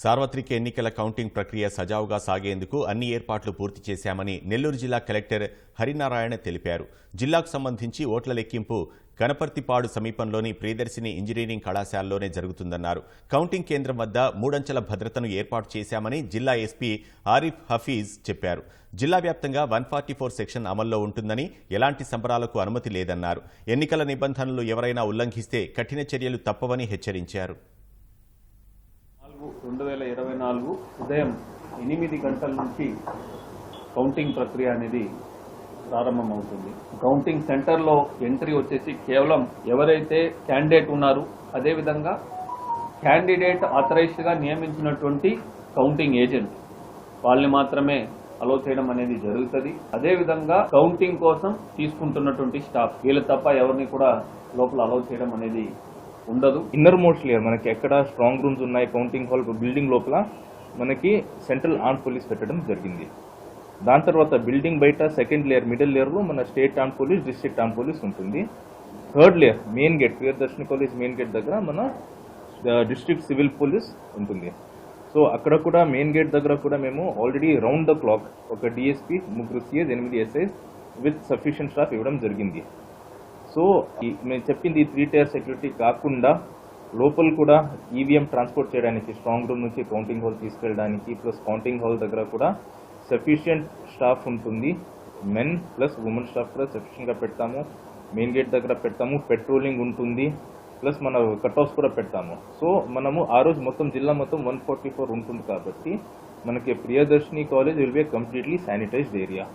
సార్వత్రిక ఎన్నికల కౌంటింగ్ ప్రక్రియ సజావుగా సాగేందుకు అన్ని ఏర్పాట్లు పూర్తి చేశామని నెల్లూరు జిల్లా కలెక్టర్ హరినారాయణ తెలిపారు. జిల్లాకు సంబంధించి ఓట్ల లెక్కింపు కనపర్తిపాడు సమీపంలోని ప్రియదర్శిని ఇంజనీరింగ్ కళాశాలలోనే జరుగుతుందన్నారు. కౌంటింగ్ కేంద్రం వద్ద మూడంచెల భద్రతను ఏర్పాటు చేశామని జిల్లా ఎస్పీ ఆరిఫ్ హఫీజ్ చెప్పారు. జిల్లా వ్యాప్తంగా వన్ ఫార్టీ ఫోర్ సెక్షన్ అమల్లో ఉంటుందని ఎలాంటి సంబరాలకు అనుమతి లేదన్నారు. ఎన్నికల నిబంధనలు ఎవరైనా ఉల్లంఘిస్తే కఠిన చర్యలు తప్పవని హెచ్చరించారు. రెండు వేల ఇరవై నాలుగు ఉదయం ఎనిమిది గంటల నుంచి కౌంటింగ్ ప్రక్రియ అనేది ప్రారంభమవుతుంది. కౌంటింగ్ సెంటర్లో ఎంట్రీ వచ్చేసి కేవలం ఎవరైతే క్యాండిడేట్ ఉన్నారో అదేవిధంగా క్యాండిడేట్ ఆథరైజ్డ్గా నియమించినటువంటి కౌంటింగ్ ఏజెంట్ వాళ్ళని మాత్రమే అలో చేయడం అనేది జరుగుతుంది. అదేవిధంగా కౌంటింగ్ కోసం తీసుకుంటున్నటువంటి స్టాఫ్ వీళ్ళు తప్ప ఎవరిని కూడా లోపల అలో చేయడం అనేది ఉండదు. ఇన్నర్ మోస్ట్ లేయర్ మనకి ఎక్కడ స్ట్రాంగ్ రూమ్స్ ఉన్నాయి కౌంటింగ్ హాల్ బిల్డింగ్ లోపల మనకి సెంట్రల్ ఆర్మ్ పోలీస్ పెట్టడం జరిగింది. దాని తర్వాత బిల్డింగ్ బయట సెకండ్ లేయర్ మిడిల్ లేయర్లో మన state arm police district arm police ఉంటుంది. Third layer main gate Priyadarshini college main gate దగ్గర మన డిస్ట్రిక్ట్ సివిల్ పోలీస్ ఉంటుంది. సో అక్కడ కూడా మెయిన్ గేట్ దగ్గర కూడా మేము ఆల్రెడీ రౌండ్ ద క్లాక్ ఒక డిఎస్పీ ముగ్గురు సిఎస్ ఎనిమిది ఎస్ఐస్ విత్ సఫిషియంట్ స్టాఫ్ ఇవ్వడం జరిగింది. సో ఈ- మేము చెప్పింది త్రీ టైర్ సెక్యూరిటీ కాకుండా లోపల కూడా ఈవీఎం ట్రాన్స్పోర్ట్ చేయడానికి స్ట్రాంగ్ రూమ్ నుంచి కౌంటింగ్ హాల్ తీసుకెళ్ళడానికి ప్లస్ కౌంటింగ్ హాల్ దగ్గర కూడా సఫిషియంట్ స్టాఫ్ ఉంటుంది. మెన్ ప్లస్ ఉమెన్ స్టాఫ్ కూడా సఫిషియెంట్గా పెడతాము. మెయిన్ గేట్ దగ్గర పెడతాము. పెట్రోలింగ్ ఉంటుంది. ప్లస్ మన కట్ ఆఫ్స్ కూడా పెడతాము. సో మనము ఆ రోజు మొత్తం జిల్లా మొత్తం వన్ ఫార్టీ ఫోర్ ఉంటుంది కాబట్టి మనకి Priyadarshini college will be completely sanitised area